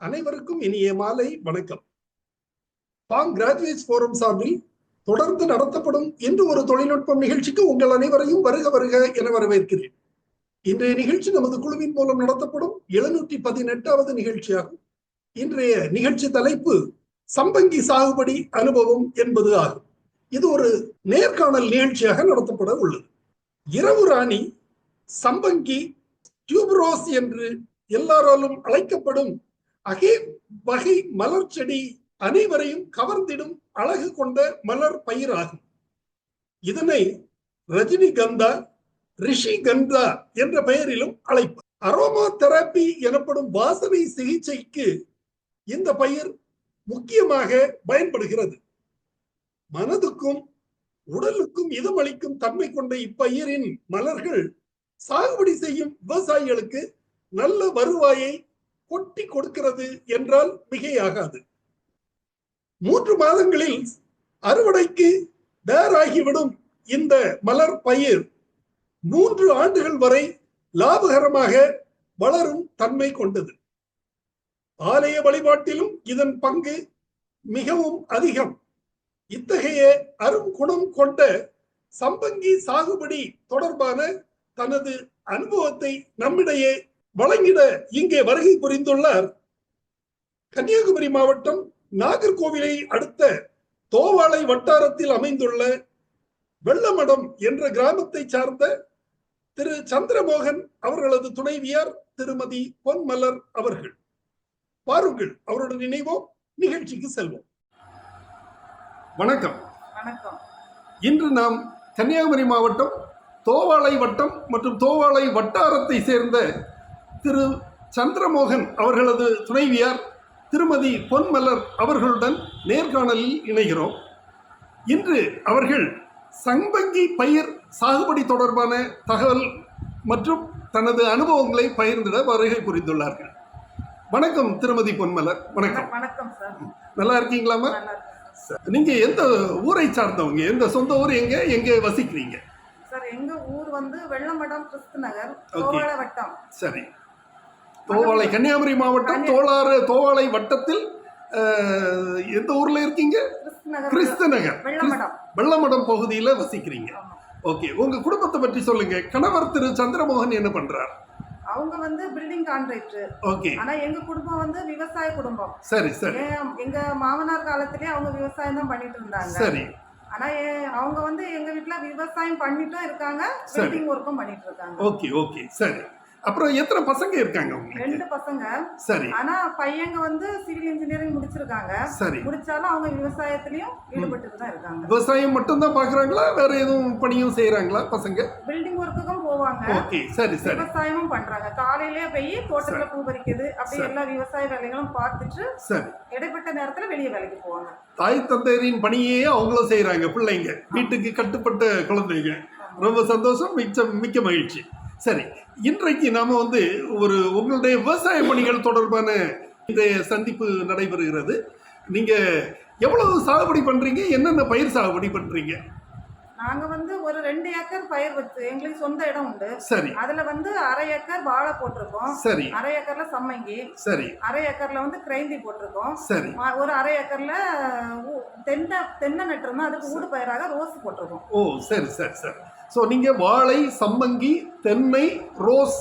அனைவருக்கும் இனிய மாலை வணக்கம். பாங் கிராஜுவேட்ஸ் போரம் சார்பில் தொடர்ந்து நடத்தப்படும் இன்று ஒரு தொழில்நுட்பம் நிகழ்ச்சிக்கு உங்கள் அனைவரையும் வருக வருக என வரவேற்கிறேன். இன்றைய நிகழ்ச்சி நமது குழுவின் மூலம் நடத்தப்படும் எழுநூற்றி பதினெட்டாவது நிகழ்ச்சியாகும். இன்றைய நிகழ்ச்சி தலைப்பு சம்பங்கி சாகுபடி அனுபவம் என்பது ஆகும். இது ஒரு நேர்காணல் நிகழ்ச்சியாக நடத்தப்பட உள்ளது. இரவு ராணி சம்பங்கி டியூபரோஸ் என்று எல்லாராலும் அழைக்கப்படும் அகே வகை மலர் செடி அனைவரையும் கவர்ந்திடும் அழகு கொண்ட மலர் பயிராகும். இதனை ரஜினி கந்தா ரிஷி கந்தா என்ற பெயரிலும் அழைப்பார். அரோமா தெரப்பி எனப்படும் வாசனை சிகிச்சைக்கு இந்த பயிர் முக்கியமாக பயன்படுகிறது. மனதுக்கும் உடலுக்கும் இதமளிக்கும் தன்மை கொண்ட இப்பயிரின் மலர்கள் சாகுபடி செய்யும் விவசாயிகளுக்கு நல்ல வருவாயை கொட்டி கொடுக்கிறது என்றால் மிகையாகாது. மூன்று மாதங்களில் அறுவடைக்கு தயாராகிவிடும் இந்த மலர் பயிர் மூன்று ஆண்டுகள் வரை லாபகரமாக வளரும் தன்மை கொண்டது. ஆலய வழிபாட்டிலும் இதன் பங்கு மிகவும் அதிகம். இத்தகைய அரும் குணம் கொண்ட சம்பங்கி சாகுபடி தொடர்பான தனது அனுபவத்தை நம்மிடையே வழங்கிட இங்கே வருகை புரிந்துள்ளார். கன்னியாகுமரி மாவட்டம் நாகர்கோவிலை அடுத்த தோவாளை வட்டாரத்தில் அமைந்துள்ள வெள்ளமடம் என்ற கிராமத்தை சார்ந்த திரு சந்திரமோகன் அவர்களது துணைவியார் திருமதி பொன்மலர் அவர்கள். பாருங்கள் அவருடன் இணைவோம். நிகழ்ச்சிக்கு செல்வோம். வணக்கம். வணக்கம். இன்று நாம் கன்னியாகுமரி மாவட்டம் தோவாளை வட்டம் மற்றும் தோவாளை வட்டாரத்தை சேர்ந்த திரு சந்திரமோகன் அவர்களது துணைவியார் திருமதி பொன்மலர் அவர்களுடன் நேர்காணலில் இணைகிறோம். இன்று அவர்கள் சம்பங்கி பயிர் சாகுபடி தொடர்பான தகவல் மற்றும் தனது அனுபவங்களை பகிர்ந்திட வருகை புரிந்துள்ளார்கள். வணக்கம் திருமதி பொன்மலர் வணக்கம். வணக்கம் சார். நல்லா இருக்கீங்களாமா. நீங்க எந்த ஊரை சார்ந்தவங்க? எந்த சொந்த ஊர் எங்க எங்க வசிக்கிறீங்க? சார் எங்க ஊர் வந்து வெள்ளமடம் கிறிஸ்து நகர். கோவாள வட்டம். சரி. தோவாளை கன்னியாகுமரி மாவட்டம் தோளாறு தோவாளை வட்டத்தில் எந்த ஊர்ல இருக்கீங்க? கிறிஸ்து நகர் கிறிஸ்து நகர் வெள்ளமடம் வெள்ளமடம் பகுதியில வசிக்கிறீங்க. ஓகே உங்க குடும்பத்தை பற்றி சொல்லுங்க. கணவர் திரு சந்திரமோகன் என்ன பண்றார்? அவங்க வந்து பில்டிங் கான்ட்ராக்டர் ஓகே. ஆனா எங்க குடும்பம் வந்து விவசாய குடும்பம். சரி சரி. எங்க மாமனார் காலத்திலேயே அவங்க விவசாயம் தான் பண்ணிட்டு இருந்தாங்க. சரி. ஆனா அவங்க வந்து எங்க வீட்ல விவசாயம் பண்ணிட்டும் இருக்காங்க. பில்டிங் ஒர்க்கும் பண்ணிட்டு இருக்காங்க. Okay okay. சரி. அப்புறம் எத்தனை பசங்க இருக்காங்க ரெண்டு பசங்க. சரி. ஆனா பையங்க வந்து சிவில் இன்ஜினியரிங் முடிச்சிருக்காங்க. சரி. முடிச்சாலும் அவங்க விவசாயத்திலயும் ஈடுபட்டு தான் இருக்காங்க. விவசாயம் மட்டும்தான் பாக்குறாங்களா? வேற எதுவும் பணியும் செய்யறாங்களா பசங்க? பில்டிங் ஒர்க்குக்கும் போவாங்க. ஓகே சரி சரி. விவசாயமும் பண்றாங்க. காலையிலேயே போய் தோட்டத்துல பூ பறிக்கிறது அப்படி. எல்லா விவசாய வேலைகளும் பார்த்துட்டு சரி. இடைப்பட்ட நேரத்துல வெளியே வேலைக்கு போவாங்க. தாய் தந்தையரின் பணியே அவங்களும் செய்றாங்க பிள்ளைங்க. வீட்டுக்கு கட்டுப்பட்ட குழந்தைங்க. ரொம்ப சந்தோஷம் மிச்ச மிக்க மகிழ்ச்சி. சரி இன்றைக்கு நாம வந்து ஒரு உங்களுடைய விவசாய பணிகள் தொடர்பான இந்த சந்திப்பு நடைபெறுகிறது. நீங்க எவ்வளவு சாகுபடி பண்றீங்க? என்னென்ன பயிர் சாகுபடி பண்றீங்க? நாங்க வந்து ஒரு ரெண்டு ஏக்கர் பயிர் வச்சு எங்களுக்கு சொந்த இடம் உண்டு. சரி. அதுல வந்து அரை ஏக்கர் வாழை போட்டிருக்கோம். சரி. அரை ஏக்கர்ல சம்மங்கி. சரி. அரை ஏக்கர்ல வந்து கிரைந்தி போட்டிருக்கோம். சரி. ஒரு அரை ஏக்கர்ல தென்னை தென்னை நட்டுருந்தோம். அதுக்கு ஊடு பயிராக ரோஸ் போட்டிருக்கோம். ஓ சரி சரி சரி. ஸோ நீங்க வாழை சம்மங்கி தென்னை ரோஸ்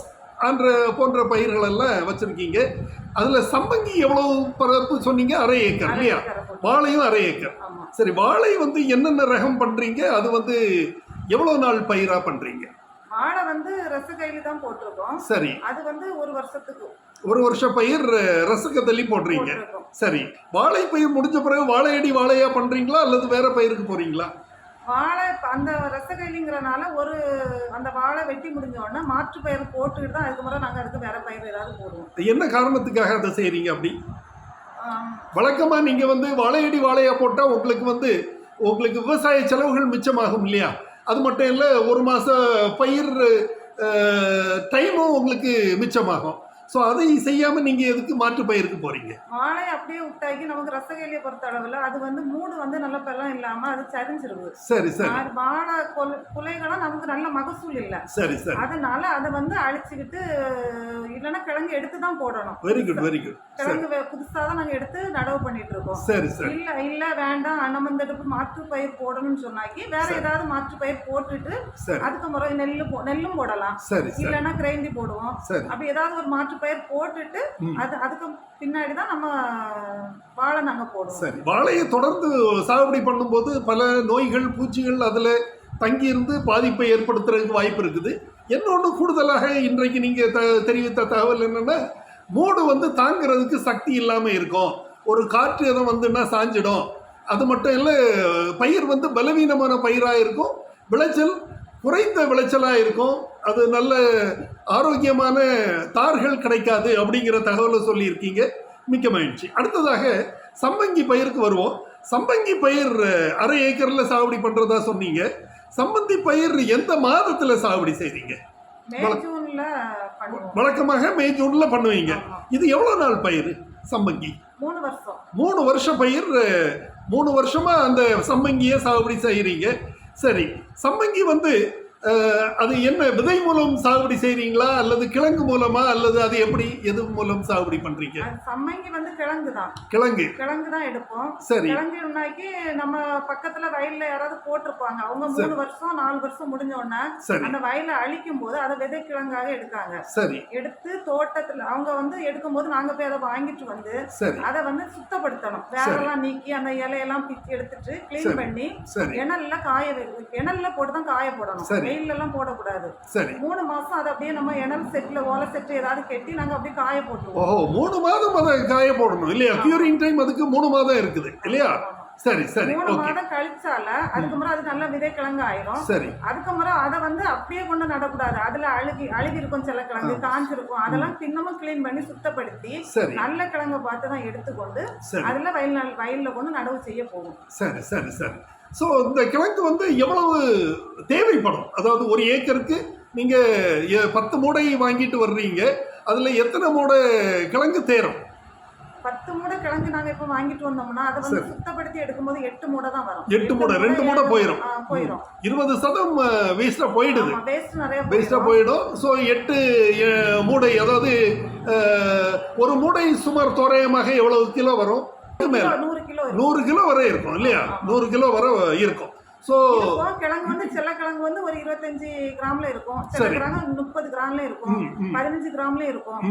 என்ற போன்ற பயிர்கள் எல்லாம் வச்சிருக்கீங்க. அதுல சம்மங்கி எவ்வளவு பரப்பு சொன்னீங்க? அரை ஏக்கர் இல்லையா? வாழையும் அரை ஏக்கர். சரி வாழை வந்து என்னென்ன ரகம் பண்றீங்க? அது வந்து எவ்வளவு நாள் பயிரா பண்றீங்க? வாழை வந்து ரசகையில தான் போட்டிருக்கோம். சரி. அது வந்து ஒரு வருஷத்துக்கு. ஒரு வருஷ பயிர் ரசக்கத்தள்ளி போடுறீங்க. போட்டிருக்கோம். சரி. வாழை பயிர் முடிஞ்ச பிறகு வாழையடி வாழையா பண்றீங்களா? அல்லது வேற பயிருக்கு போறீங்களா? வாழை அந்த ரசகைலிங்கிறனால ஒரு அந்த வாழை வெட்டி முடிஞ்ச உடனே மாற்று பயிர் போட்டுக்கிட்டு தான் அதுக்கு முறை நாங்கள் அதுக்கு வேற பயிர் ஏதாவது போடுவோம். என்ன காரணத்துக்காக அதை செய்றீங்க அப்படி? ஆம், வழக்கமா நீங்க வந்து வாழையடி வாழையா போட்டா உங்களுக்கு வந்து உங்களுக்கு விவசாய செலவுகள் மிச்சமாகும் இல்லையா? அது மட்டும் இல்ல ஒரு மாச பயிர் டைமும் உங்களுக்கு மிச்சமாகும். ஸோ அதை செய்யாம நீங்க எதுக்கு மாற்று பயிருக்கு போறீங்க? வாழை அப்படியே விட்டாக்கி நமக்கு ரசகைலியை பொறுத்த அளவில் அது வந்து மூடு வந்து நல்ல பழம் இல்லாம அது சரிஞ்சிருது. சரி சரி. வாழை கொல் குலைகளும் நமக்கு நல்ல மகசூல் இல்லை. சரி சரி. அதனால அதை வந்து அழிச்சுக்கிட்டு இல்லைன்னா கிழங்கு எடுத்து தான் போடணும். வெரி குட் வெரி குட் கிழங்கு வே- புதுசா தான் நாங்க எடுத்து நடவு பண்ணிட்டு இருக்கோம். சரி சரி. இல்ல இல்ல வேண்டாம். நம்ம இந்த மாற்று பயிர் போடணும்னு சொன்னாக்கி வேற. ஏதாவது மாற்று பயிர் போட்டுட்டு அதுக்கு முறை நெல்லு போ- நெல்லும் போடலாம். இல்லைன்னா கிரைண்டி போடுவோம். அப்படி ஏதாவது ஒரு மாற்று பயிர் போட்டுட்டு. அது அதுக்கு பின்னாடி தான் நம்ம வாழை நாங்க போடுவோம். சரி. வாழையை தொடர்ந்து சாகுபடி பண்ணும்போது பல நோய்கள் பூச்சிகள் அதில் தங்கியிருந்து பாதிப்பை ஏற்படுத்துறதுக்கு வாய்ப்பு இருக்குது. இன்னொன்று கூடுதலாக இன்றைக்கு நீங்கள் த தெரிவித்த தகவல் என்னென்னா மூடு வந்து தாங்கிறதுக்கு சக்தி இல்லாமல் இருக்கும். ஒரு காற்று எதுவும் வந்துன்னா சாஞ்சிடும். அது மட்டும் இல்லை பயிர் வந்து பலவீனமான பயிராக இருக்கும். விளைச்சல் குறைந்த விளைச்சலாக இருக்கும். அது நல்ல ஆரோக்கியமான தார்கள் கிடைக்காது அப்படிங்கிற தகவலை சொல்லியிருக்கீங்க. மிக்க மகிழ்ச்சி. அடுத்ததாக சம்பங்கி பயிருக்கு வருவோம். சம்பங்கி பயிர் அரை ஏக்கரில் சாகுபடி பண்ணுறதா சொன்னீங்க. சம்பந்தி பயிர் எந்த மாதத்தில் சாகுபடி பண்ணுவோம். வழக்கமாக மே ஜூனில் பண்ணுவீங்க. இது எவ்வளோ நாள் பயிர் சம்பங்கி? மூணு வருஷம். மூணு வருஷம் பயிர் மூணு வருஷமா அந்த சம்பங்கியை சாகுபடி செய்கிறீங்க சரி சம்பங்கி வந்து அது என்ன விதை மூலம் சாகுபடி செய்றீங்களா? அல்லது கிழங்கு மூலமா? அல்லது அது எப்படி? எது மூலம் சாகுபடி பண்றீங்க? சம்மங்கி வந்து கிழங்கு தான். கிழங்கு. கிழங்கு தான் எடுப்போம். சரி. கிழங்குனாக்கி நம்ம பக்கத்துல வயல்ல யாராவது போட்டிருப்பாங்க. அவங்க. மூணு வருஷம் நாலு வருஷம் முடிஞ்ச உடனே அந்த வயலை அழிக்கும் போது அதை விதை கிழங்காக எடுக்காங்க. சரி. எடுத்து தோட்டத்துல அவங்க வந்து எடுக்கும்போது நாங்க போய் அதை வாங்கிட்டு வந்து அதை வந்து சுத்தப்படுத்தணும். வேறெல்லாம் நீக்கி அந்த இலையெல்லாம் பிச்சு எடுத்துட்டு. க்ளீன் பண்ணி இணல்ல காய இணல்ல போட்டு தான் காய போடணும். சரி. வெயில்ல எல்லாம் போடக்கூடாது. சரி. மூணு மாசம் அதை அப்படியே நம்ம இணல் செட்ல ஓலை செட்டு ஏதாவது கட்டி நாங்க அப்படியே காய போட்டுருவோம். ஓஹோ மூணு மாதம் அதை காய போடணும். இல்லையா? கியூரிங் டைம் அதுக்கு மூணு மாதம் இருக்குது. இல்லையா. சரி சரி. மூணு மாதம் கழிச்சால அதுக்கு முறை அது நல்ல விதை கிழங்கு ஆயிரும். சரி. அதுக்கு முறை அதை வந்து அப்படியே கொண்டு நடக்கூடாது. அதுல அழுகி அழுகி இருக்கும் சில கிழங்கு காஞ்சிருக்கும். அதெல்லாம் தினமும் க்ளீன் பண்ணி சுத்தப்படுத்தி நல்ல கிழங்கை பார்த்து தான் எடுத்துக்கொண்டு அதுல வயல் வயல்ல கொண்டு நடவு செய்ய போகும். சரி சரி சரி. ஸோ இந்த கிழங்கு வந்து எவ்வளவு தேவைப்படும்? அதாவது ஒரு ஏக்கருக்கு நீங்கள் பத்து மூடை வாங்கிட்டு வர்றீங்க அதில் எத்தனை மூடை கிழங்கு தேரும்? பத்து மூடை கிழங்கு நாங்க இப்ப வாங்கிட்டு வந்தோம்னா அதை வந்து. சுத்தப்படுத்தி எடுக்கும்போது எட்டு மூடை தான் வரும். எட்டு மூடை ரெண்டு மூடை போயிடும் போயிடும் இருபது சதம் வேஸ்ட்டாக போயிடுது. வேஸ்ட் நிறைய வேஸ்ட்டாக போயிடும். ஸோ எட்டு மூடை அதாவது ஒரு மூடை சுமார் தோராயமாக எவ்வளவு கிலோ வரும்? மேல. நூறு கிலோ வரை இருக்கும் இல்லையா? நூறு கிலோ வரை இருக்கும். ஸோ. கிழங்கு வந்து சில கிழங்கு வந்து ஒரு இருபத்தஞ்சு கிராம்ல இருக்கும். சில. கிழங்கு முப்பது கிராம்ல இருக்கும். பதினஞ்சு கிராம்ல இருக்கும்.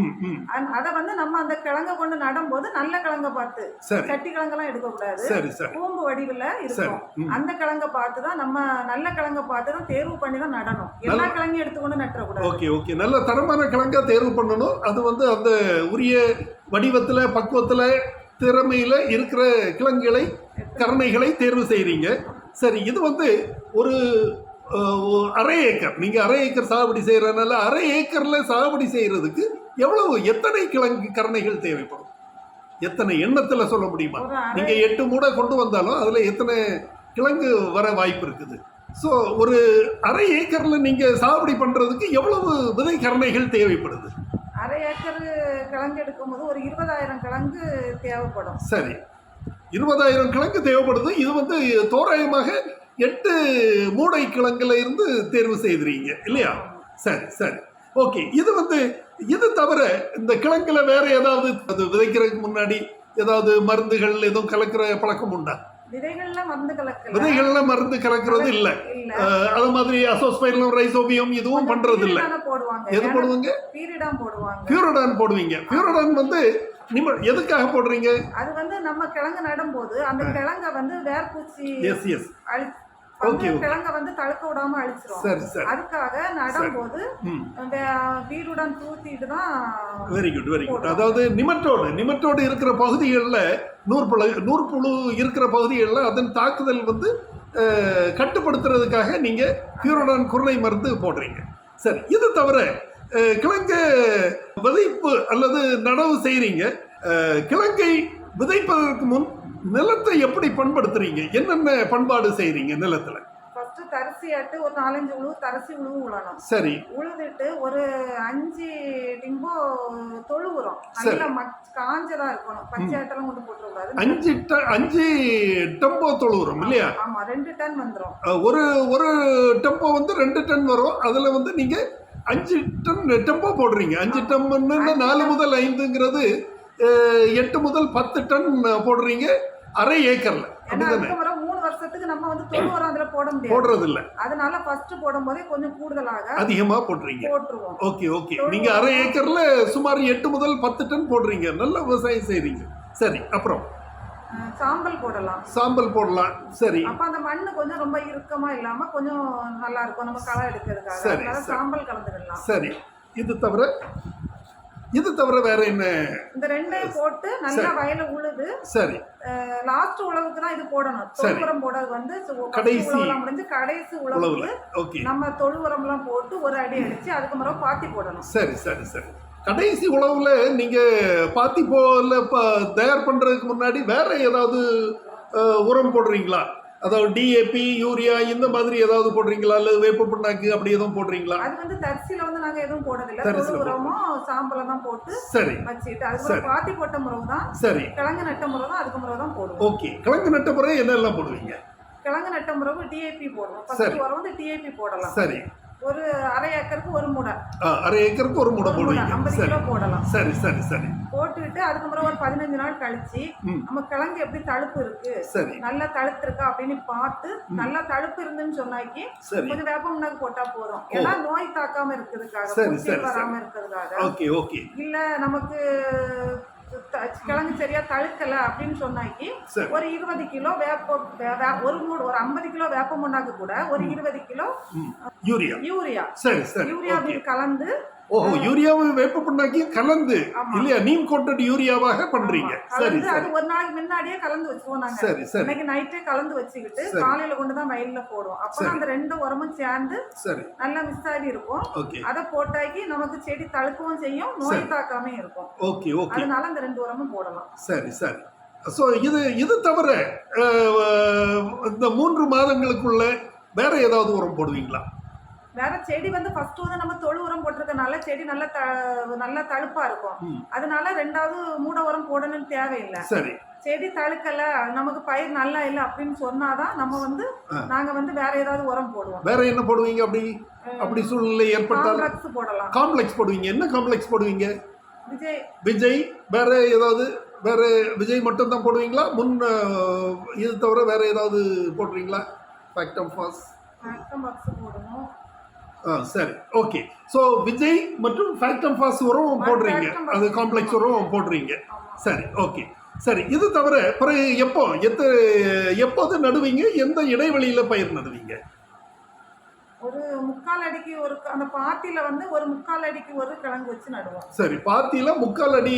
அத வந்து நம்ம அந்த கிழங்க கொண்டு நடும்போது நல்ல கிழங்க பார்த்து சட்டி கிழங்கெல்லாம் எடுக்க கூடாது சரி சரி. கூம்பு வடிவுல இருக்கும். அந்த கிழங்க பார்த்து தான் நம்ம நல்ல கிழங்க பார்த்து தான் தேர்வு பண்ணி தான் நடணும். எல்லா கிழங்கையும் எடுத்துக்கொண்டு நட்டுறக்கூடாது. Okay okay. நல்ல தரமான கிழங்கா தேர்வு பண்ணணும். அது வந்து அந்த உரிய வடிவத்தில் பக்குவத்தில் திறமையில் இருக்கிற கிழங்குகளை கரணைகளை தேர்வு செய்கிறீங்க சரி இது வந்து ஒரு அரை ஏக்கர். நீங்கள் அரை ஏக்கர் சாகுபடி செய்கிறதுனால அரை ஏக்கரில் சாகுபடி செய்கிறதுக்கு எவ்வளவு எத்தனை கிழங்கு கரணைகள் தேவைப்படும்? எத்தனை எண்ணத்தில் சொல்ல முடியுமா? நீங்கள் எட்டு மூடை கொண்டு வந்தாலும் அதில் எத்தனை கிழங்கு வர வாய்ப்பு இருக்குது? ஸோ ஒரு அரை ஏக்கரில் நீங்கள் சாகுபடி பண்ணுறதுக்கு எவ்வளவு விதை கரணைகள் தேவைப்படுது? ஏக்கர் கிழங்கு எடுக்கும்போது ஒரு இருபதாயிரம் கிழங்கு தேவைப்படும். சரி. இருபதாயிரம் கிழங்கு தேவைப்படுது. இது வந்து தோராயமாக எட்டு மூடை கிழங்குல இருந்து தேர்வு செய்திருக்கீங்க இல்லையா? சரி சரி. ஓகே. இது வந்து இது தவிர இந்த கிழங்குல வேற ஏதாவது அது விதைக்கிறதுக்கு முன்னாடி ஏதாவது மருந்துகள் எதுவும் கலக்கிற பழக்கம் உண்டா? விதைகள்ல மருந்து கலக்கல. விதைகள்ல மருந்து கலக்கிறது இல்லை. அது மாதிரி அசோஸ்பைரலம் ரைசோபியம் இதுவும் பண்றது இல்ல. எது போடுவீங்க? பியூரோடான் போடுவீங்க. பியூரோடான் வந்து நிம எதுக்காக போடுறீங்க? அது வந்து நம்ம கிழங்கு நடும்போது அந்த கிழங்க வந்து வேர்பூச்சி எஸ் எஸ் கிழங்க வந்து தழுக்க விடாம அழிச்சிரும். சரி சரி. அதுக்காக நடும்போது வீடுடன் தூத்திட்டு தான் வெரி குட் வெரி குட் அதாவது நிமட்டோடு நிமட்டோடு இருக்கிற பகுதிகளில் நூற்புழு நூற்புழு இருக்கிற பகுதிகளில் அதன் தாக்குதல் வந்து கட்டுப்படுத்துறதுக்காக நீங்கள் பியூரோடான் குருணை மருந்து போடுறீங்க. சரி இது தவிர கிழங்கு விதைப்பு அல்லது நடவு செய்கிறீங்க கிழங்கை விதைப்பதற்கு முன் நிலத்தை எப்படி பண்படுத்துறீங்க? என்னென்ன பண்பாடு செய்கிறீங்க நிலத்தில்? ஃபர்ஸ்ட் தரிசி ஆட்டு ஒரு நாலஞ்சு உழுவு தரிசி உழுவு உழணும். சரி. உழுதுட்டு ஒரு அஞ்சு டிம்போ தொழு உரம். நல்லா காஞ்சதா இருக்கணும். பச்சை ஆட்டெல்லாம் கொண்டு போட்டுறக்கூடாது. அஞ்சு டன் அஞ்சு டெம்போ தொழுவுறோம் இல்லையா? ஆமா ரெண்டு டன் வந்துரும். அஹ், ஒரு ஒரு டெம்போ வந்து ரெண்டு டன் வரும். அதுல வந்து நீங்க அஞ்சு டன் டெம்போ போடுறீங்க. அஞ்சு டன்னு நாலு முதல் ஐந்துங்கிறது எட்டு முதல் பத்து டன் போடுறீங்க. அரை ஏக்கர்ல. மூணு வருஷத்துக்கு நம்ம வந்து தொழு உரம் அதுல போட முடியாது. போடுறது இல்ல அதனால ஃபர்ஸ்ட் போடும்போதே கொஞ்சம் கூடுதலாக அதிகமா போடுறீங்க. போட்டுருவோம். Okay okay. நீங்க அரை ஏக்கர்ல சுமார் எட்டு முதல் பத்து டன் போடுறீங்க. நல்ல விவசாயம் செய்றீங்க. சரி அப்புறம்? சாம்பல் போடலாம். சாம்பல் போடலாம். சரி. அப்ப அந்த மண்ணு கொஞ்சம் ரொம்ப இறுக்கமா இல்லாம கொஞ்சம் நல்லா இருக்கும். நம்ம களை எடுக்கிறதுக்காக. சாம்பல் கலந்துடலாம் சரி. இது தவிர இது தவிர வேற என்ன? இந்த ரெண்டையும் போட்டு நல்லா வயல உழுது சரி. லாஸ்ட் உழவுக்கு தான் இது போடணும். தொழு உரம் போடுறது வந்து கடைசி. முடிஞ்சு கடைசி உழவுல. உழவுக்கு ஓகே. நம்ம தொழு உரம்லாம் போட்டு ஒரு அடி அடிச்சு அதுக்கு முறை பாத்தி போடணும். சரி சரி சரி. கடைசி உழவுல நீங்க பாத்தி போல தயார் பண்றதுக்கு முன்னாடி வேற ஏதாவது உரம் போடுறீங்களா? அதாவது டிஏபி யூரியா இந்த மாதிரி ஏதாவது போடுறீங்களா? அல்லது வேப்ப புண்ணாக்கு அப்படி எதுவும் போடுறீங்களா? அது வந்து தரிசில வந்து நாங்க எதுவும் போடுறதில்ல. தரிசில உரமும் சாம்பலும் தான் போட்டு சரி. வச்சுட்டு. முறை பாத்தி போட்ட முறை தான். சரி. கிழங்கு நட்ட முறை தான் அதுக்கு முறை தான் போடுவோம். ஓகே. கிழங்கு நட்ட பிறகு என்னெல்லாம் போடுவீங்க? கிழங்கு நட்ட முறை டிஏபி போடுவோம். சரி. ஃபர்ஸ்ட் உரம் வந்து டிஏபி போடலாம். சரி. ஒரு அரை ஏக்கருக்கு ஒரு முடை. அரை ஏக்கருக்கு ஒரு முடை போடுவீங்க. ஐம்பது கிலோ போடலாம். சரி சரி சரி. போட்டுவிட்டு அதுக்கு முறை ஒரு பதினஞ்சு நாள் கழிச்சு. நம்ம கிழங்கு எப்படி தழுப்பு இருக்கு? நல்லா தழுத்து இருக்கா அப்படின்னு பார்த்து நல்லா தழுப்பு இருந்துன்னு சொன்னாக்கி கொஞ்சம் வேப்ப முன்னாக்கு போட்டா போதும். ஏன்னா நோய் தாக்காம இருக்கிறதுக்காக பூச்சி வராம இருக்கிறதுக்காக. Okay okay. இல்ல நமக்கு கிழங்கு சரியா தழுக்கல அப்படின்னு சொன்னாக்கி ஒரு இருபது கிலோ வேப்ப ஒரு மூடு ஒரு ஐம்பது கிலோ வேப்ப முன்னாக்கு கூட ஒரு இருபது கிலோ. யூரியா. யூரியா. யூரியா கலந்து ஓஹோ யூரியாவும் வேப்ப புண்ணாக்கியும் கலந்து. இல்லையா? நீம் கோட்டட் யூரியாவாக பண்றீங்க. சரி அது ஒரு நாளைக்கு முன்னாடியே கலந்து வச்சுருவோம் நாங்க. சரி. சரி இன்னைக்கு நைட்டே கலந்து வச்சுக்கிட்டு. காலையில கொண்டு தான் வயல்ல போடுவோம். சரி. அந்த ரெண்டு உரமும் சேர்ந்து சரி. நல்லா மிஸ் ஆகி இருக்கும். ஓகே. அதை போட்டாக்கி நமக்கு செடி தழுக்கவும் செய்யும் நோய். தாக்காம இருக்கும். Okay okay. அதனால அந்த ரெண்டு உரமும் போடலாம். சரி சரி. ஸோ இது இது தவிர இந்த மூன்று மாதங்களுக்குள்ள வேற ஏதாவது உரம் போடுவீங்களா? வேற செடி வந்து ஃபர்ஸ்ட் வந்து நம்ம தொழு உரம் போட்டிருக்கனால செடி நல்லா த நல்லா தழுப்பா இருக்கும். அதனால ரெண்டாவது மூட உரம் போடணும்னு தேவையில்லை. சரி. செடி தழுக்கல நமக்கு பயிர் நல்லா இல்லை அப்படின்னு சொன்னாதான் நம்ம வந்து. நாங்க வந்து வேற ஏதாவது உரம் போடுவோம். வேற என்ன போடுவீங்க அப்படி? அப்படி சூழ்நிலை ஏற்பட்டால்? காம்ப்ளெக்ஸ் போடலாம். காம்ப்ளெக்ஸ் போடுவீங்க. என்ன காம்ப்ளெக்ஸ் போடுவீங்க? விஜய். விஜய் வேற ஏதாவது வேற விஜய் மட்டும் தான் போடுவீங்களா? முன் இது தவிர வேற ஏதாவது போடுறீங்களா? ஃபேக்டம் ஃபாஸ் பாக்ஸ் போடணும். சரி. ஓகே ஸோ விஜய் மற்றும் ஃபேக்டம் ஃபாஸ் உரம் போடுறீங்க. அது. காம்ப்ளெக்ஸ் உரம் போடுறீங்க. சரி ஓகே சரி இது தவிர பிறகு எப்போ எத்த எப்போது நடுவீங்க? எந்த இடைவெளியில பயிர் நடுவீங்க? ஒரு முக்கால் அடிக்கு ஒரு அந்த பாத்தியில வந்து ஒரு முக்கால் அடிக்கு ஒரு கிழங்கு வச்சு நடுவோம். சரி பாத்தியில முக்கால் அடி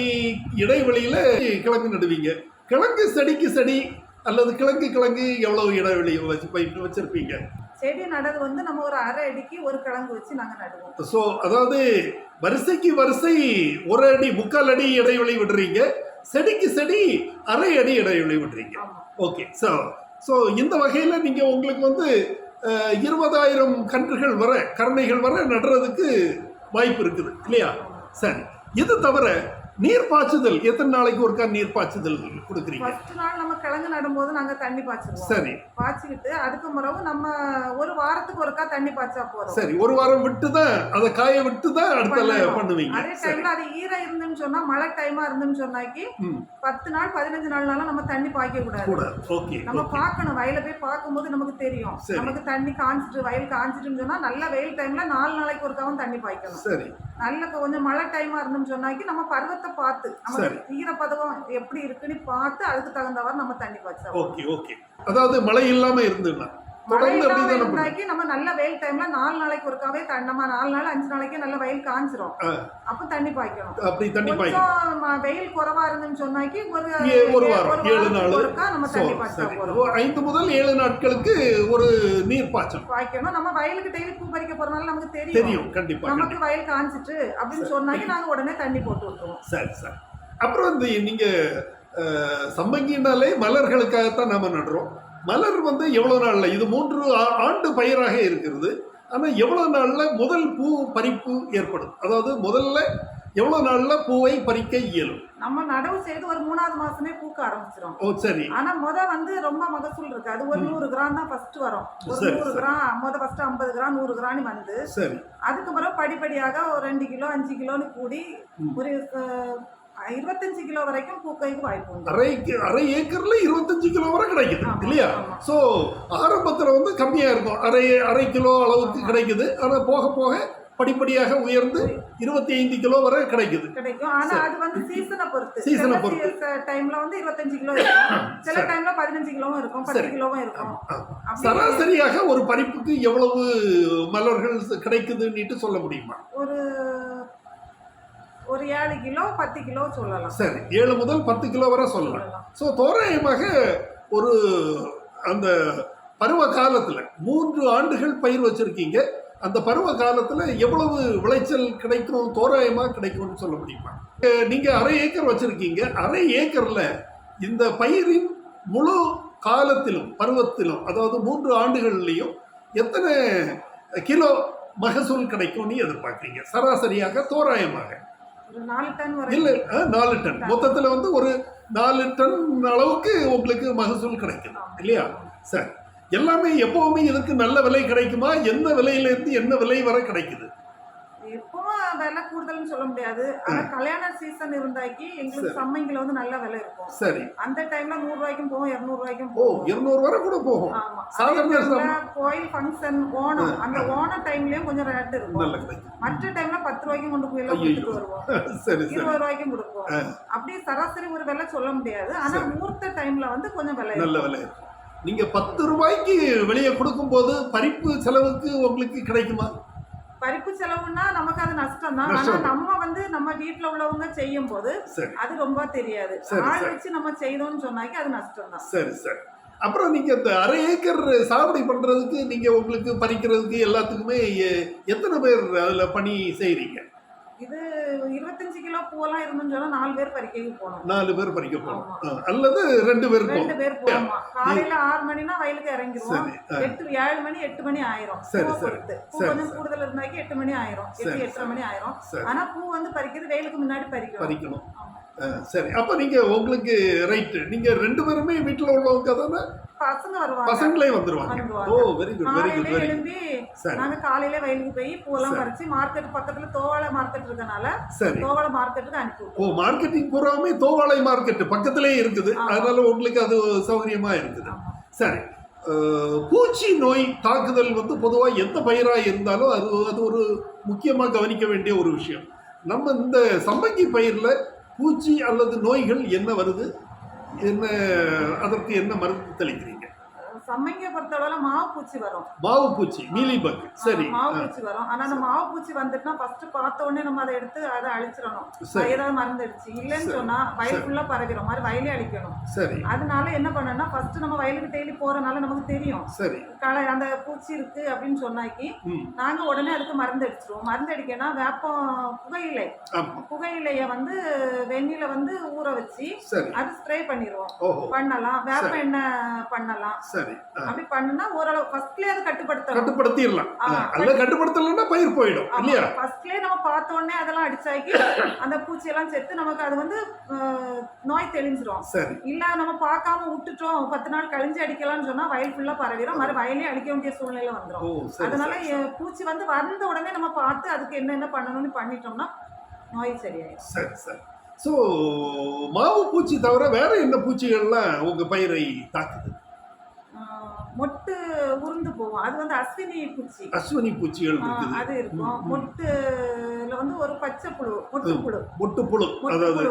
இடைவெளியில கிழங்கு நடுவீங்க. கிழங்கு செடிக்கு செடி அல்லது கிழங்கு கிழங்கு எவ்வளவு இடைவெளி வச்சு பயிர் வச்சிருப்பீங்க? செடி நடுறது வந்து நம்ம ஒரு அரை அடிக்கு ஒரு கிழங்கு வச்சு நாங்க நடுவோம். ஸோ அதாவது வரிசைக்கு வரிசை ஒரு அடி முக்கால் அடி இடைவெளி விடுறீங்க. செடிக்கு செடி அரை அடி இடைவெளி விடுறீங்க. ஓகே ஸோ ஸோ இந்த வகையில் நீங்கள் உங்களுக்கு வந்து இருபதாயிரம் கன்றுகள் வர கரணைகள் வர நடுறதுக்கு வாய்ப்பு இருக்குது. இல்லையா? சரி. இது தவிர நீர் பாய்ச்சுதல். எத்தனை நாளைக்கு ஒருக்கா நீர் பாய்ச்சுதல் கொடுக்குறீங்க? ஃபர்ஸ்ட் நாள் நம்ம கிழங்கு நடும்போது நாங்க தண்ணி பாய்ச்சிருவோம். சரி. பாய்ச்சிக்கிட்டு அதுக்கு பிறகு நம்ம ஒரு வாரத்துக்கு ஒருக்கா தண்ணி பாய்ச்சா போதும். சரி ஒரு வாரம் விட்டு தான் அதை காய விட்டு தான் அடுத்தல. பண்ணுவீங்க. அதே டைம்ல அது ஈரம் இருந்துன்னு சொன்னா மழை டைமா இருந்துன்னு சொன்னாக்கி பத்து நாள் பதினஞ்சு நாள்னாலும் நம்ம தண்ணி பாய்க்க கூடாது. ஓகே நம்ம பார்க்கணும் வயல போய் பார்க்கும்போது நமக்கு தெரியும். நமக்கு தண்ணி காஞ்சிட்டு வயல் காஞ்சிட்டுன்னு சொன்னா நல்ல வெயில் டைம்ல நாலு நாளைக்கு ஒருக்காவும் தண்ணி பாய்க்கணும் சரி. நல்ல கொஞ்சம் மழை டைமா இருந்துன்னு சொன்னாக்கி நம்ம பருவத்தை பார்த்து சரி. நமக்கு ஈரப்பதம் எப்படி இருக்குன்னு பார்த்து அதுக்கு தகுந்தவாறு நம்ம தண்ணி பாய்ச்சா ஓகே ஓகே. அதாவது மழை இல்லாம இருந்துன்னா மழை தொடர்ந்து நம்ம நல்ல வெயில் டைம்ல நாலு நாளைக்கு ஒருக்காவே நம்ம நாலு நாள் அஞ்சு நாளைக்கே நல்ல வெயில் காஞ்சிரும். அப்ப தண்ணி பாய்க்கணும். அப்படி தண்ணி பாய்க்கும். கொஞ்சம் ம- வெயில் குறைவா இருந்துன்னு சொன்னாக்கி ஒரு ஒரு வாரம், ஏழு நாள். ஒருக்கா நம்ம தண்ணி பாய்ச்சா ஐந்து முதல் ஏழு நாட்களுக்கு ஒரு நீர் பாய்ச்சல் பாய்க்கணும். நம்ம வயலுக்கு டெய்லி பூ பறிக்க போறதுனால நமக்கு தெரியும். தெரியும் கண்டிப்பா நமக்கு. வயல் காஞ்சிட்டு அப்படின்னு சொன்னாக்கி நாங்க உடனே தண்ணி போட்டு விட்டுருவோம். சரி சரி. அப்புறம் இந்த நீங்க சம்பங்கினாலே மலர்களுக்காகத்தான் நாம நடுறோம். மலர் வந்து எவ்வளவு நாள்ல? இது மூன்று ஆண்டு பயிராக இருக்கிறது. ஆனா எவ்வளவு நாள்ல முதல் பூ பறிப்பு ஏற்படும்? அதாவது முதல்ல எவ்வளவு நாள்ல பூவை பறிக்க இயலும்? நம்ம நடவு செய்து ஒரு மூணாவது மாசமே பூக்க ஆரம்பிச்சிரும். ஓ சரி. ஆனா முத வந்து ரொம்ப மகசூல் இருக்கு. அது ஒரு நூறு கிராம் தான் ஃபர்ஸ்ட் வரும். ஒரு நூறு. கிராம் முத ஃபர்ஸ்ட் ஐம்பது கிராம் நூறு கிராம் வந்து சரி. அதுக்கப்புறம் படிப்படியாக ஒரு ரெண்டு கிலோ அஞ்சு கிலோன்னு கூடி. ஒரு இருபத்தஞ்சு கிலோ வரைக்கும் பூக்கைக்கு வாய்ப்பு உண்டு அரை அரை ஏக்கர்ல இருபத்தஞ்சு கிலோ வரை கிடைக்குது இல்லையா. சோ ஆரம்பத்துல வந்து கம்மியா இருக்கும் அரை அரை கிலோ அளவுக்கு. கிடைக்குது ஆனா போக போக படிப்படியாக உயர்ந்து இருபத்தி ஐந்து கிலோ வரை கிடைக்குது கிடைக்கும் ஆனா. அது வந்து சீசனை பொறுத்து சீசனை பொறுத்து. டைம்ல வந்து இருபத்தஞ்சு கிலோ இருக்கும் சில. டைம்ல பதினஞ்சு கிலோவும் இருக்கும் பத்து. கிலோவும் இருக்கும் சராசரியாக ஒரு பறிப்புக்கு எவ்வளவு மலர்கள் கிடைக்குதுன்னுட்டு சொல்ல முடியுமா ஒரு ஒரு ஏழு கிலோ பத்து கிலோ சொல்லலாம். சரி ஏழு முதல் பத்து கிலோ வரை சொல்லலாம். ஸோ தோராயமாக ஒரு அந்த பருவ காலத்துல மூன்று ஆண்டுகள் பயிர் வச்சிருக்கீங்க. அந்த பருவ காலத்துல எவ்வளவு விளைச்சல் கிடைக்கும் தோராயமா கிடைக்கும்னு சொல்ல முடியுமா? அஹ் நீங்க அரை ஏக்கர் வச்சிருக்கீங்க. அரை ஏக்கர்ல இந்த பயிரின் முழு காலத்திலும் பருவத்திலும் அதாவது மூன்று ஆண்டுகள்லையும் எத்தனை கிலோ மகசூல் கிடைக்கும்னு எதிர்பார்க்கறீங்க? சராசரியாக தோராயமாக. இல்ல நாலு டன். மொத்தத்துல வந்து ஒரு நாலு டன் அளவுக்கு உங்களுக்கு மகசூல் கிடைக்குது இல்லையா? சரி. எல்லாமே எப்பவுமே இதுக்கு நல்ல விலை கிடைக்குமா? எந்த விலையில இருந்து என்ன விலை வரை கிடைக்குது? எப்பவும் விலை கூடுதல்னு சொல்ல முடியாது. ஆனா கல்யாண சீசன் இருந்தாக்கி எங்களுக்கு. சம்மைங்கள வந்து நல்ல விலை இருக்கும். சரி. அந்த டைம்ல நூறு ரூபாய்க்கும் போகும் இருநூறு ரூபாய்க்கும் ஓ இருநூறு வரை கூட போகும். ஆமா. சாதாரண கோயில் ஃபங்க்ஷன் ஓணம் அந்த ஓண டைம்லயும் கொஞ்சம் ரேட் இருக்கும். மற்ற டைம்ல பத்து ரூபாய்க்கும் கொண்டு போய் எல்லாம். கொடுத்துட்டு வருவோம். இருபது ரூபாய்க்கும் கொடுப்போம். அப்படியே சராசரி ஒரு விலை சொல்ல முடியாது. ஆனா சரி. முகூர்த்த டைம்ல வந்து கொஞ்சம் விலை நல்ல. விலை நீங்க பத்து ரூபாய்க்கு வெளியே கொடுக்கும்போது பறிப்பு செலவுக்கு உங்களுக்கு கிடைக்குமா? பறிப்பு செலவுன்னா நமக்கு அது நஷ்டம் தான் ஆனா. நம்ம வந்து நம்ம வீட்ல உள்ளவங்க செய்யும் போது அது ரொம்ப தெரியாது. ஆள். வச்சு நம்ம செய்தோம்னு சொன்னாக்கி அது நஷ்டம் தான் சரி சரி. அப்புறம் நீங்க இந்த அரை ஏக்கர் சாகுபடி பண்றதுக்கு நீங்க உங்களுக்கு பறிக்கிறதுக்கு எல்லாத்துக்குமே எத்தனை பேர் அதுல பணி செய்றீங்க? இது இருபத்தஞ்சு கிலோ பூவெல்லாம் இருந்துன்னு சொன்னா நாலு பேர் பறிக்கைக்கு போகணும். நாலு பேர் பறிக்க ஆமா. அல்லது ரெண்டு பேர் ரெண்டு போகணும். பேர் போகணுமா? காலையில ஆறு மணினா வயலுக்கு இறங்கிடுவோம். எட்டு ஏழு மணி எட்டு மணி ஆயிரும். சரி, சரி. கொஞ்சம். கூடுதல் இருந்தாக்கி எட்டு மணி ஆயிரும். எட்டு எட்டரை மணி ஆயிரும். ஆனா பூ வந்து பறிக்கிறது வெயிலுக்கு முன்னாடி பறிக்கணும். பறிக்கணும். சரி. அப்ப நீங்க உங்களுக்கு ரைட்டு நீங்க ரெண்டு பேருமே வீட்டுல உள்ளவங்க தானே? பசங்க வருவாங்க. பசங்களே வந்துருவாங்க. ஓ very good very good very எழும்பி நாங்க காலையில வயலுக்கு போய் சரி. பறிச்சு மார்க்கெட் பக்கத்துல தோவாளை மார்க்கெட் இருக்கனால சரி. தோவாளை மார்க்கெட்டுக்கு அனுப்பி ஓ மார்க்கெட்டிங் பூராவுமே தோவாளை மார்க்கெட் பக்கத்திலே இருக்குது. அதனால உங்களுக்கு அது சௌகரியமா இருக்குது. சரி. பூச்சி நோய் தாக்குதல் வந்து பொதுவாக எந்த பயிராக இருந்தாலும் அது அது ஒரு முக்கியமாக கவனிக்க வேண்டிய ஒரு விஷயம். நம்ம இந்த சம்பங்கி பயிரில் பூச்சி அல்லது நோய்கள் என்ன வருது? என்ன அதற்கு என்ன மருந்து தெளிக்கிறீங்க சம்மங்க பொறுத்தளவுல மாவு பூச்சி வரும் மாவு பூச்சி சரி. மாவு பூச்சி வரும். ஆனா அந்த மாவு பூச்சி வந்துட்டுனா ஃபர்ஸ்ட் பார்த்த உடனே நம்ம அதை எடுத்து அதை அழிச்சிடணும். ஏதாவது மருந்து அடிச்சு இல்லைன்னு. சொன்னா வயல். ஃபுல்லா பரவிடும் மாதிரி வயலே அழிக்கணும். சரி. அதனால என்ன பண்ணணும்னா ஃபர்ஸ்ட் நம்ம வயலுக்கு டெய்லி போறனால நமக்கு தெரியும். சரி. களை அந்த பூச்சி இருக்கு அப்படின்னு சொன்னாக்கி நாங்க உடனே அதுக்கு மருந்து அடிச்சிருவோம் மருந்து அடிக்கனா வேப்பம் புகையிலை. புகையிலைய வந்து வெந்நில வந்து ஊற வச்சு அது ஸ்ப்ரே பண்ணிடுவோம் பண்ணலாம். வேப்ப. எண்ணெய் பண்ணலாம். சரி. அப்படி பண்ணுனா ஓரளவு ஃபர்ஸ்ட்லயே அது கட்டுப்படுத்தணும். கட்டுப்படுத்திடலாம். அல்ல கட்டுப்படுத்தலைன்னா பயிர் போயிடும் இல்லையா? ஃபர்ஸ்ட்லயே நம்ம பார்த்த உடனே அதெல்லாம் அடிச்சாக்கி அந்த பூச்சியெல்லாம் செத்து நமக்கு அது வந்து நோய் தெளிஞ்சிரும். சரி. இல்ல நம்ம பார்க்காம விட்டுட்டோம் பத்து நாள் கழிஞ்சு அடிக்கலாம்னு சொன்னா வயல் ஃபுல்லா பரவிடும் மறு வயலே அடிக்க வேண்டிய சூழ்நிலை வந்துடும் அதனால பூச்சி வந்து வந்த உடனே நம்ம பார்த்து அதுக்கு என்னென்ன பண்ணணும்னு பண்ணிட்டோம்னா நோய் சரியாயிடும் சரி சரி. ஸோ மாவு பூச்சி தவிர வேற என்ன பூச்சிகள்லாம் உங்க பயிரை தாக்குது? மொட்டு உருந்து போகும் அது வந்து அஸ்வினி பூச்சி. அஸ்வினி பூச்சிகள் அது இருக்கும். மொட்டுல வந்து ஒரு பச்சை புழு மொட்டு. புழு. மொட்டு புழு அதாவது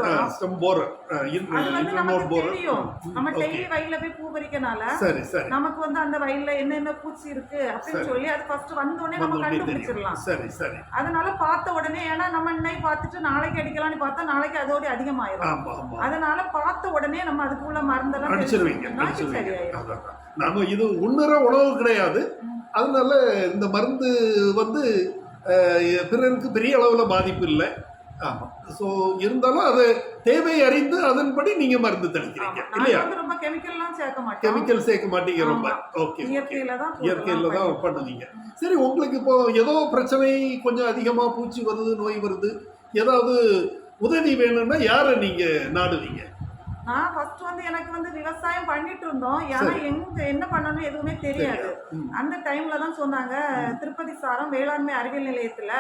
அது வந்து நமக்கு தெரியும். நம்ம டெய்லி வயல்ல போய் பூ பறிக்கனால சரி சரி. நமக்கு வந்து அந்த வயல்ல என்னென்ன பூச்சி இருக்கு அப்படின்னு. சொல்லி அது ஃபர்ஸ்ட் வந்த உடனே நம்ம கண்டுபிடிச்சிடலாம். சரி சரி. அதனால பார்த்த உடனே ஏன்னா நம்ம இன்னைக்கு பார்த்துட்டு நாளைக்கு அடிக்கலாம்னு பார்த்தா நாளைக்கு அதோட அதிகமாயிரும். அதனால பார்த்த உடனே நம்ம அதுக்குள்ள மருந்தெல்லாம் அடிச்சிருவீங்க நாம இது உண்ணுற உணவு கிடையாது. அதனால இந்த மருந்து வந்து பிறருக்கு பெரிய அளவுல பாதிப்பு இல்லை. ஆமா. ஸோ இருந்தாலும் அது தேவை அறிந்து அதன்படி நீங்க மருந்து தெளிக்கிறீங்க. இல்லையா? ரொம்ப கெமிக்கல்லாம் சேர்க்க மாட்டோம். கெமிக்கல் சேர்க்க மாட்டீங்க ரொம்ப. ஓகே இயற்கையில தான் இயற்கையில தான் பண்ணுவீங்க. சரி உங்களுக்கு இப்போ ஏதோ பிரச்சனை கொஞ்சம் அதிகமா பூச்சி வருது நோய் வருது ஏதாவது உதவி வேணும்னா யாரை நீங்க நாடுவீங்க? நான் ஃபர்ஸ்ட் வந்து எனக்கு வந்து விவசாயம் பண்ணிட்டு இருந்தோம். ஏன்னா. எங்க என்ன பண்ணணும் எதுவுமே தெரியாது. அந்த டைம்ல தான் சொன்னாங்க திருப்பதி சாரம் வேளாண்மை அறிவியல் நிலையத்துல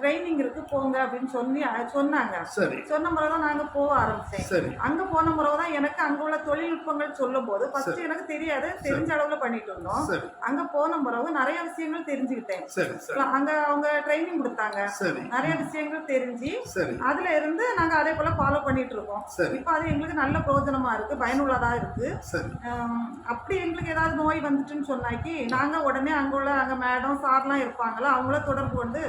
ட்ரைனிங் இருக்கு போங்க அப்படின்னு சொல்லி சொன்னாங்க. சொன்ன முறை தான் நாங்க போக ஆரம்பிச்சேன். அங்க போன முறை தான் எனக்கு அங்க உள்ள தொழில்நுட்பங்கள் சொல்லும் போது ஃபர்ஸ்ட் எனக்கு தெரியாது தெரிஞ்ச அளவுல பண்ணிட்டு இருந்தோம். அங்க போன பிறகு நிறைய விஷயங்கள் தெரிஞ்சுக்கிட்டேன். அங்க அவங்க ட்ரைனிங் கொடுத்தாங்க. நிறைய விஷயங்கள் தெரிஞ்சு அதுல இருந்து நாங்க அதே போல ஃபாலோ பண்ணிட்டு இருக்கோம். இப்போ அது எங்களுக்கு நல்ல பிரயோஜனமா இருக்கு பயனுள்ளதா இருக்கு. அப்படி எங்களுக்கு ஏதாவது நோய் வந்துட்டுன்னு சொன்னாக்கி நாங்க உடனே அங்க உள்ள அங்க மேடம் சார்லாம் இருப்பாங்களா அவங்கள தொடர்பு கொண்டு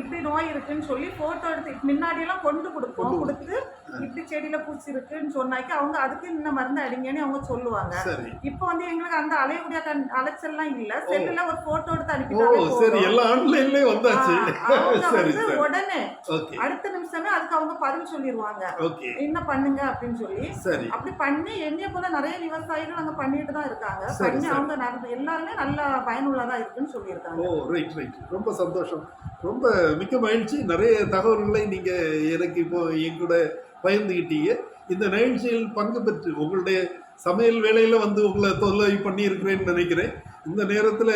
இப்படி நோய் இருக்குன்னு சொல்லி போட்டோ எடுத்து முன்னாடி எல்லாம் கொண்டு கொடுப்போம். கொடுத்து இப்படி செடியில பூச்சி இருக்குன்னு சொன்னாக்கி அவங்க அதுக்கு இன்ன மருந்து அடிங்கன்னு அவங்க சொல்லுவாங்க. இப்போ வந்து எங்களுக்கு அந்த அலையக்கூடிய அலைச்சல்லாம் இல்ல. செல்லுல ஒரு போட்டோ எடுத்து சரி. உடனே அடுத்த நிமிஷமே அதுக்கு அவங்க பதில் சொல்லிடுவாங்க என்ன பண்ணுங்க அப்படின்னு சொல்லி. சரி. அப்படி பண்ணி என்னைய போல நிறைய விவசாயிகள் அங்க பண்ணிட்டு தான் இருக்காங்க. பண்ணி. அவங்க எல்லாருமே நல்ல பயனுள்ளதா இருக்குன்னு சொல்லியிருக்காங்க. ஓ ரைட் ரைட் ரொம்ப சந்தோஷம். ரொம்ப மிக்க மகிழ்ச்சி. நிறைய தகவல்களை நீங்க எனக்கு இப்போ என் கூட பகிர்ந்துக்கிட்டீங்க இந்த நிகழ்ச்சியில் பங்கு பெற்று உங்களுடைய சமையல் வேலையில வந்து உங்களை தொல்லை பண்ணி இருக்கிறேன்னு நினைக்கிறேன். இந்த நேரத்தில்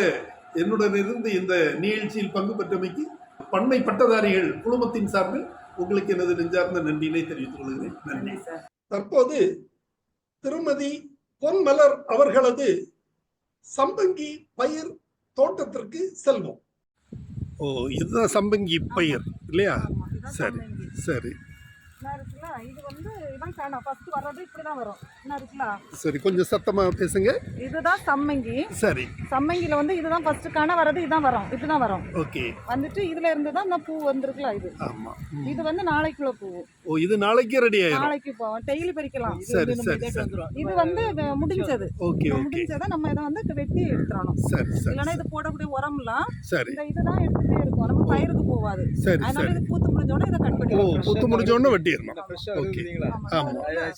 என்னுடன் இருந்து இந்த நிகழ்ச்சியில் பங்கு பெற்றமைக்கு பண்ணை பட்டதாரிகள் குழுமத்தின் சார்பில் உங்களுக்கு எனது நெஞ்சார்ந்த நன்றியினை தெரிவித்துக் கொள்கிறேன். நன்றி. நன்றி சார். தற்போது திருமதி பொன்மலர் அவர்களது சம்பங்கி பயிர் தோட்டத்திற்கு செல்வோம். ஓ இதுதான் சம்பங்கி பயிர் இல்லையா? சரி. சரி. இது வந்து இதான் காணும் ஃபர்ஸ்ட் வர்றது இப்படிதான் வரும். என்ன இருக்குல்ல? சரி கொஞ்சம் சத்தமா பேசுங்க. இதுதான் சம்மங்கி. சரி. சம்மங்கில வந்து இதுதான் ஃபர்ஸ்ட் காண வர்றது இதுதான் வரும். இப்படிதான் வரும். ஓகே. வந்துட்டு இதுல இருந்து தான் இந்த பூ வந்திருக்குல்ல இது. ஆமா. இது வந்து நாளைக்குள்ள பூ. ஓ இது நாளைக்கே ரெடி ஆயிரும். நாளைக்கு போவோம் டெய்லி பறிக்கலாம். சரி சரி இது வந்து முடிஞ்சது. Okay okay. முடிஞ்சதை நம்ம இதை வந்து வெட்டி எடுத்துடணும். சரி சரி இல்லைன்னா இது போடக்கூடிய உரம்லாம் சரி. இந்த இதுதான் எடுத்துட்டே இருக்கும். நம்ம பயிருக்கு போகாது. சரி அதனால இது பூத்து முடிஞ்ச உடனே இதை கட் ஓ பண்ணி புத்து முடிஞ்ச உடனே வெட்டிடணும். ஃப்ரெஷ்ஷா Okay.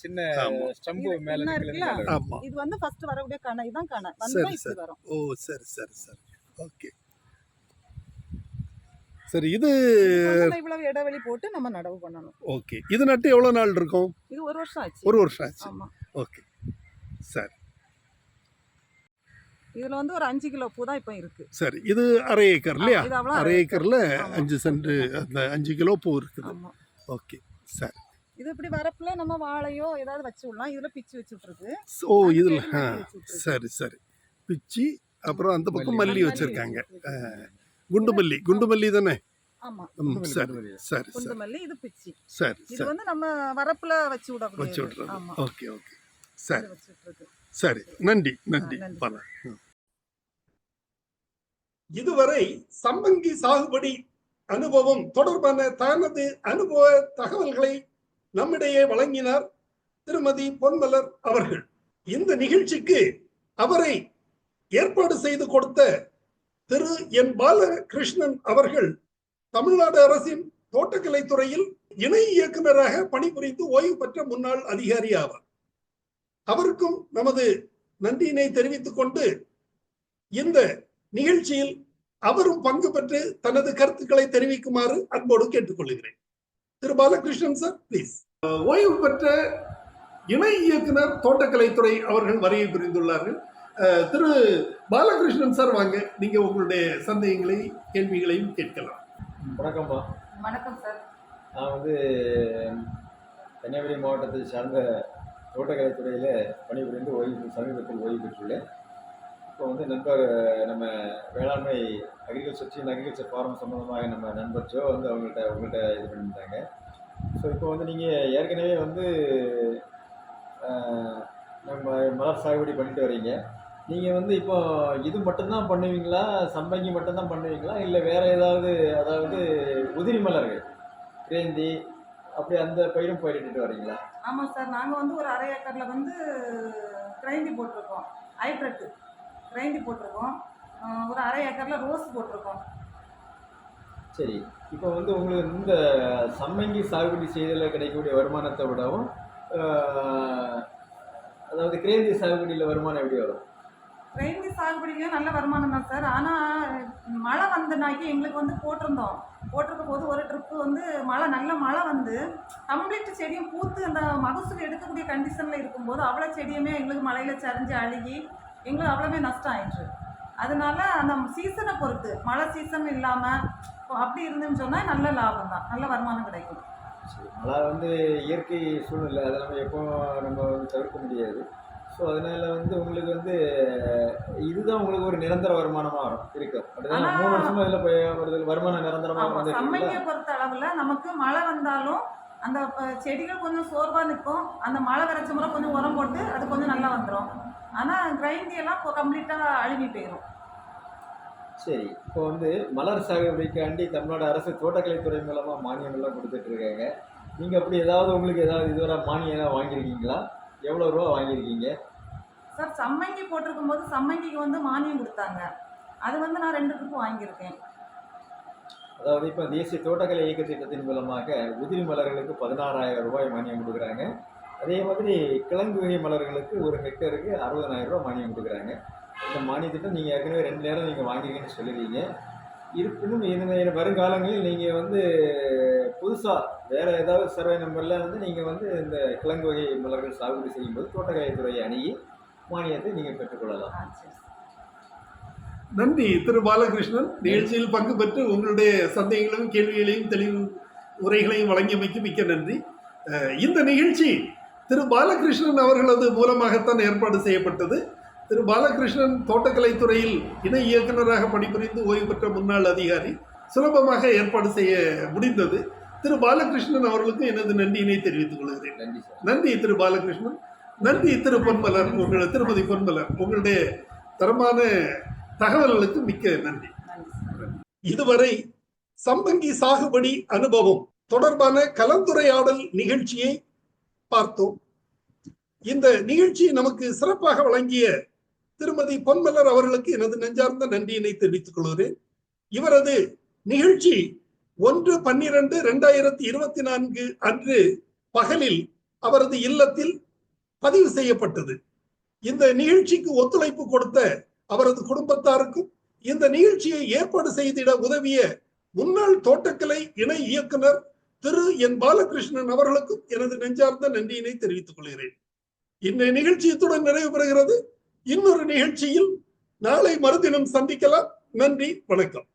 சின்ன. ஸ்டம்பு மேல? ஆமா. இது வந்து ஃபர்ஸ்ட் வரக்கூடிய கணை இதான் கணை. வந்தா சரி, வரும். ஓ சரி சரி சரி. ஓகே. சரி இது இவ்வளவு இடைவெளி போட்டு நம்ம நடவு பண்ணணும். ஓகே. இது நட்டு எவ்வளோ நாள் இருக்கும்? இது ஒரு வருஷம் ஆச்சு. ஒரு வருஷம் ஆச்சு. ஓகே. சரி. இதுல வந்து ஒரு அஞ்சு கிலோ பூ தான் இப்போ இருக்கு. சரி இது அரை ஏக்கர் இல்லையா? அரை ஏக்கர்ல. அஞ்சு சென்ட் அந்த அஞ்சு கிலோ பூ இருக்குது. ஓகே. சரி. இது இப்படி வரப்புல நம்ம வாழையோ ஏதாவது வச்சு விடலாம். இதுல பிச்சு வச்சுட்டு இருக்கு ஓ இதில் வச்சு. சரி சரி. பிச்சி அப்புறம் அந்த பக்கம் மல்லி. வச்சிருக்காங்க. வச்சு. குண்டு மல்லி. குண்டு மல்லி தானே? சரி. சரி குண்டு சரி. மல்லி இது பிச்சி. சரி இது வந்து நம்ம வரப்புல வச்சு வச்சு விடக்கூடிய விட்றது ஓகே ஓகே. சரி. சரி. நன்றி நன்றி. நன்றி. பல இதுவரை சம்பங்கி சாகுபடி அனுபவம் தொடர்பான தனது அனுபவ தகவல்களை நம்மிடையே வழங்கினார் திருமதி பொன்மலர் அவர்கள். இந்த நிகழ்ச்சிக்கு அவரை ஏற்பாடு செய்து கொடுத்த திரு என் பாலகிருஷ்ணன் அவர்கள் தமிழ்நாடு அரசின் தோட்டக்கலை துறையில் இணை இயக்குநராக பணிபுரிந்து ஓய்வு பெற்ற முன்னாள் அதிகாரி ஆவார். அவருக்கும் நமது நன்றியினை தெரிவித்துக் கொண்டு இந்த நிகழ்ச்சியில் அவரும் பங்கு பெற்று தனது கருத்துக்களை தெரிவிக்குமாறு அன்போடு கேட்டுக்கொள்கிறேன். திரு பாலகிருஷ்ணன் சார் ப்ளீஸ் ஓய்வு பெற்ற இணை இயக்குனர் தோட்டக்கலைத்துறை அவர்கள் வருகை புரிந்துள்ளார்கள். திரு பாலகிருஷ்ணன் சார் வாங்க. நீங்க உங்களுடைய சந்தேகங்களை கேள்விகளையும் கேட்கலாம். வணக்கம்மா வணக்கம் சார். நான் வந்து கன்னியாகுமரி மாவட்டத்தை சார்ந்த தோட்டக்கலைத்துறையில் பணிபுரிந்து ஓய்வு சமீபத்தில் ஓய்வு பெற்றுள்ளேன். இப்போ வந்து நண்பர் நம்ம வேளாண்மை அக்ரிகல்ச்சர் சீன் அக்ரிகல்ச்சர் ஃபார்ம் சம்மந்தமாக நம்ம நண்பர் ஜோ வந்து அவங்கள்ட்ட உங்கள்கிட்ட இது பண்ணியிருந்தாங்க. ஸோ இப்போ வந்து நீங்கள் ஏற்கனவே வந்து நம்ம மலர் சாகுபடி பண்ணிட்டு வரீங்க. நீங்கள் வந்து இப்போ இது மட்டும்தான் பண்ணுவீங்களா? சம்பங்கி மட்டும்தான் பண்ணுவீங்களா? இல்லை வேறு ஏதாவது அதாவது உதிரி மலர்கள் கிரேந்தி அப்படி அந்த பயிரும் பயிரிட்டு வரீங்களா? ஆமாம் சார். நாங்கள் வந்து ஒரு அரை ஏக்கரில் வந்து கிரைண்டி போட்டிருக்கோம். ஹைப்ரிட் கிரைண்டி போட்டிருக்கோம். ஒரு அரை ஏக்கர்ல ரோஸ் போட்டிருக்கோம். சரி இப்போ வந்து உங்களுக்கு இந்த சம்மங்கி சாகுபடி செய்ததில் கிடைக்கக்கூடிய வருமானத்தை விடவும் அதாவது கிரேந்தி சாகுபடியில் வருமானம் எப்படி வரும்? ரெயின்டி சாகுபடியிலையும் நல்ல வருமானம் தான் சார். ஆனால் மழை வந்தனாக்கி எங்களுக்கு வந்து போட்டிருந்தோம். போட்டிருக்க போது ஒரு ட்ரிப்பு வந்து மழை நல்ல மழை வந்து கம்ப்ளீட் செடியும் பூத்து அந்த மகசூல் எடுக்கக்கூடிய கண்டிஷனில் இருக்கும்போது அவ்வளோ செடியுமே எங்களுக்கு மழையில் சரிஞ்சு அழுகி எங்களுக்கு அவ்வளோவே நஷ்டம் ஆயிடுச்சு அதனால அந்த சீசனை பொறுத்து மழை சீசன் இல்லாமல் அப்படி இருந்துன்னு சொன்னால் நல்ல லாபம் தான். நல்ல வருமானம் கிடைக்கும். மழை வந்து இயற்கை சூழ்நிலை அதை நம்ம எப்போ நம்ம வந்து தவிர்க்க முடியாது. ஸோ அதனால வந்து உங்களுக்கு வந்து இதுதான் உங்களுக்கு ஒரு நிரந்தர வருமானமாக வரும் ஆனா- மூணு வருஷமா இதில் வருமானம் நிரந்தரமாக வந்து பொறுத்த அளவில் நமக்கு மழை வந்தாலும் அந்த செடிகள் கொஞ்சம் சோர்வாக நிற்கும். அந்த மழை விரைச்ச முறை கொஞ்சம் உரம் போட்டு அது கொஞ்சம் நல்லா வந்துடும் ஆனால் கிரைண்டி எல்லாம் இப்போ கம்ப்ளீட்டாக அழுகி போயிடும் சரி இப்போ வந்து மலர் சாகுபடிக்காண்டி தமிழ்நாடு அரசு தோட்டக்கலைத்துறை மூலமாக மானியம் எல்லாம் கொடுத்துட்டு இருக்காங்க நீங்கள் அப்படி ஏதாவது உங்களுக்கு ஏதாவது இதுவரை மானியம் ஏதாவது வாங்கியிருக்கீங்களா? எவ்வளோ ரூபா வாங்கியிருக்கீங்க? சார் சம்மங்கி போட்டிருக்கும் போது சம்மங்கிக்கு வந்து மானியம் கொடுத்தாங்க. அது வந்து நான் ரெண்டு ட்ரிப்பு வாங்கியிருக்கேன். அதாவது இப்போ தேசிய தோட்டக்கலை இயக்க திட்டத்தின் மூலமாக உதிரி மலர்களுக்கு பதினாறாயிரம் ரூபாய் மானியம் கொடுக்குறாங்க. அதே மாதிரி கிழங்கு வகை மலர்களுக்கு ஒரு ஹெக்டருக்கு அறுபதனாயிரம் ரூபாய் மானியம் கொடுக்குறாங்க. இந்த மானிய திட்டம் நீங்கள் ஏற்கனவே ரெண்டு நேரம் நீங்கள் வாங்கிருக்கீங்கன்னு சொல்லிடுறீங்க இருப்பினும் இந்த வருங்காலங்களில் நீங்கள் வந்து புதுசாக வேறு ஏதாவது சர்வே நம்பரில் வந்து நீங்கள் வந்து இந்த கிழங்கு வகை மலர்கள் சாகுபடி செய்யும்போது தோட்டக்கலைத்துறையை அணுகி மானியத்தை நீங்கள் பெற்றுக்கொள்ளலாம். சரி. நன்றி. திரு பாலகிருஷ்ணன் நிகழ்ச்சியில் பங்கு பெற்று உங்களுடைய சந்தேகங்களையும் கேள்விகளையும் தெளிவு உரைகளையும் வழங்கியமைக்கு மிக்க நன்றி. இந்த நிகழ்ச்சி திரு பாலகிருஷ்ணன் அவர்களது மூலமாகத்தான் ஏற்பாடு செய்யப்பட்டது. திரு பாலகிருஷ்ணன் தோட்டக்கலைத்துறையில் இணை இயக்குநராக பணிபுரிந்து ஓய்வு பெற்ற முன்னாள் அதிகாரி சுலபமாக ஏற்பாடு செய்ய முடிந்தது. திரு பாலகிருஷ்ணன் அவர்களுக்கு எனது நன்றியினை தெரிவித்துக் கொள்கிறேன். நன்றி நன்றி திரு பாலகிருஷ்ணன். நன்றி திரு பொன்மலர் உங்கள் திருமதி பொன்மலர். உங்களுடைய தரமான தகவல்களுக்கு மிக்க நன்றி. இதுவரை சம்பங்கி சாகுபடி அனுபவம் தொடர்பான கலந்துரையாடல் நிகழ்ச்சியை பார்த்தோம். இந்த நிகழ்ச்சியை நமக்கு சிறப்பாக வழங்கிய திருமதி பொன்மலர் அவர்களுக்கு எனது நெஞ்சார்ந்த நன்றியினை தெரிவித்துக் கொள்கிறேன். இவரது நிகழ்ச்சி ஒன்று பன்னிரண்டு இரண்டாயிரத்தி இருபத்தி நான்கு அன்று பகலில் அவரது இல்லத்தில் பதிவு செய்யப்பட்டது. இந்த நிகழ்ச்சிக்கு ஒத்துழைப்பு கொடுத்த அவரது குடும்பத்தாருக்கும் இந்த நிகழ்ச்சியை ஏற்பாடு செய்திட உதவிய முன்னாள் தோட்டக்கலை இணை இயக்குனர் திரு என் பாலகிருஷ்ணன் அவர்களுக்கும் எனது நெஞ்சார்ந்த நன்றியினை தெரிவித்துக் கொள்கிறேன். இந்த நிகழ்ச்சி இத்துடன் நிறைவு பெறுகிறது. இன்னொரு நிகழ்ச்சியில் நாளை மறுதினம் சந்திக்கலாம். நன்றி வணக்கம்.